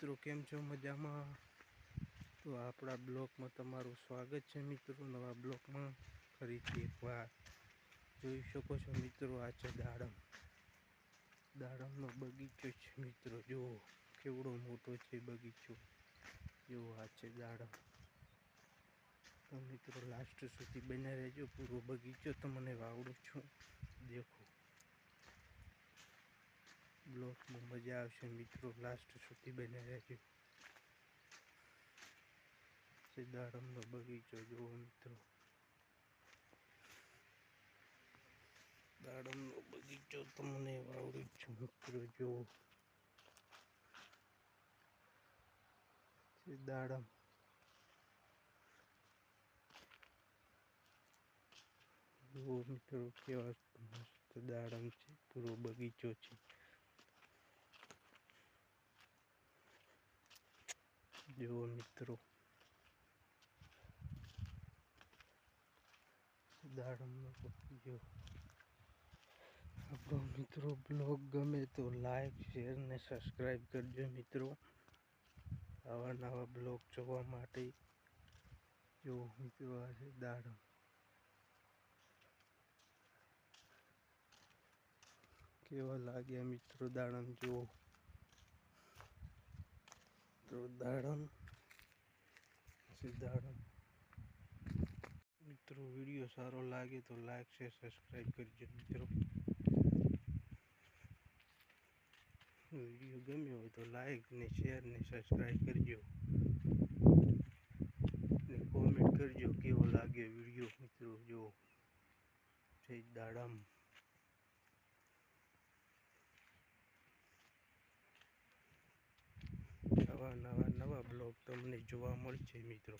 મિત્રો, કેમ છો? મજામાં? તો આપણા બ્લોગમાં તમારું સ્વાગત છે મિત્રો, નવા બ્લોગમાં ફરીથી એકવાર. જોઈ શકો છો મિત્રો, આ છે દાડમ. દાડમનો બગીચો છે મિત્રો જુઓ કેવડો મોટો છે બગીચો. જુઓ આ છે દાડમ. તો મિત્રો લાસ્ટ સુધી બને રહેજો, પૂરો બગીચો તમને વાવડું છું. દેખો. બ્લોગમાં મજા આવશે. મિત્રો લાસ્ટ સુધી બને રહેજો. છે દાડમનો બગીચો જુઓ મિત્રો. દાડમનો બગીચો તમને વાવડી છે મિત્રો, જુઓ. દાડમ. જુઓ મિત્રો, કેવા મસ્ત દાડમ છે. પૂરો બગીચો છે. જુઓ મિત્રો દાડમનો આપણો મિત્રો બ્લોગ ગમે તો લાઈક શેર ને સબસ્ક્રાઈબ કરજો મિત્રો આવા નવા બ્લોગ જોવા માટે. જો મિત્રો આ છે દાડમ કેવા લાગ્યા મિત્રો દાડમ જુઓ. તો દાડમ છે દાડમ મિત્રો, વીડિયો સારો લાગે તો લાઈક શેર સબસ્ક્રાઈબ કરજો મિત્રો. વીડિયો ગમ્યો હોય તો લાઈક ને શેર ને સબસ્ક્રાઈબ કરજો. ને કોમેન્ટ કરજો કેવો લાગ્યો વીડિયો મિત્રો, જો. છે દાડમ. આવા નવા નવા બ્લોગ તમને જોવા મળશે મિત્રો.